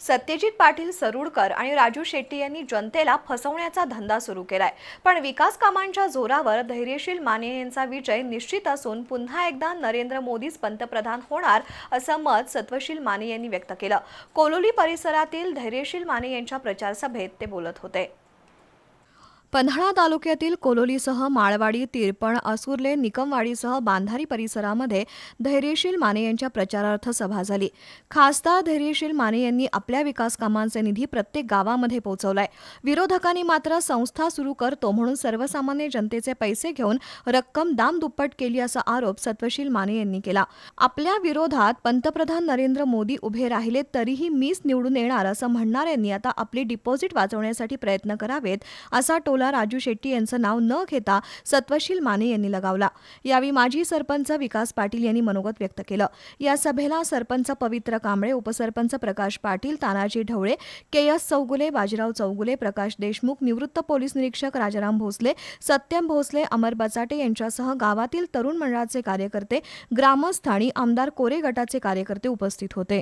सत्यजित पाटील सरुडकर आणि राजू शेट्टी यांनी जनतेला फसवण्याचा धंदा सुरू केलाय. पण विकास कामांच्या जोरावर धैर्यशील माने यांचा विजय निश्चित असून पुन्हा एकदा नरेंद्र मोदीच पंतप्रधान होणार असं मत सत्वशील माने यांनी व्यक्त केलं. कोलोली परिसरातील धैर्यशील माने यांच्या प्रचारसभेत ते बोलत होते. पन्हाळा तालुक्यातील कोलोलीसह माळवाडी तिरपण आसुर्ले निकमवाडीसह बांधारी परिसरामध्ये धैर्यशील माने यांच्या प्रचारार्थ सभा झाली. खासदार धैर्यशील माने यांनी आपल्या विकास कामांचे निधी प्रत्येक गावामध्ये पोहोचवलाय. विरोधकांनी मात्र संस्था सुरू करतो म्हणून सर्वसामान्य जनतेचे पैसे घेऊन रक्कम दाम दुप्पट केली असा आरोप सत्वशील माने यांनी केला. आपल्या विरोधात पंतप्रधान नरेंद्र मोदी उभे राहिले तरीही मीच निवडून येणार असं म्हणणाऱ्यांनी आता आपली डिपॉझिट वाचवण्यासाठी प्रयत्न करावेत असा टोला राजू शेट्टी यांचं नाव न घेता सत्वशील माने यांनी लगावला. यावेळी माजी सरपंच विकास पाटील यांनी मनोगत व्यक्त केलं. या सभेला सरपंच पवित्र कांबळे उपसरपंच प्रकाश पाटील तानाजी ढवळे के एस चौगुले बाजीराव चौगुले प्रकाश देशमुख निवृत्त पोलीस निरीक्षक राजाराम भोसले सत्यम भोसले अमर बचाटे यांच्यासह गावातील तरुण मंडळाचे कार्यकर्ते ग्रामस्थ आणि आमदार कोरे गटाचे कार्यकर्ते उपस्थित होते.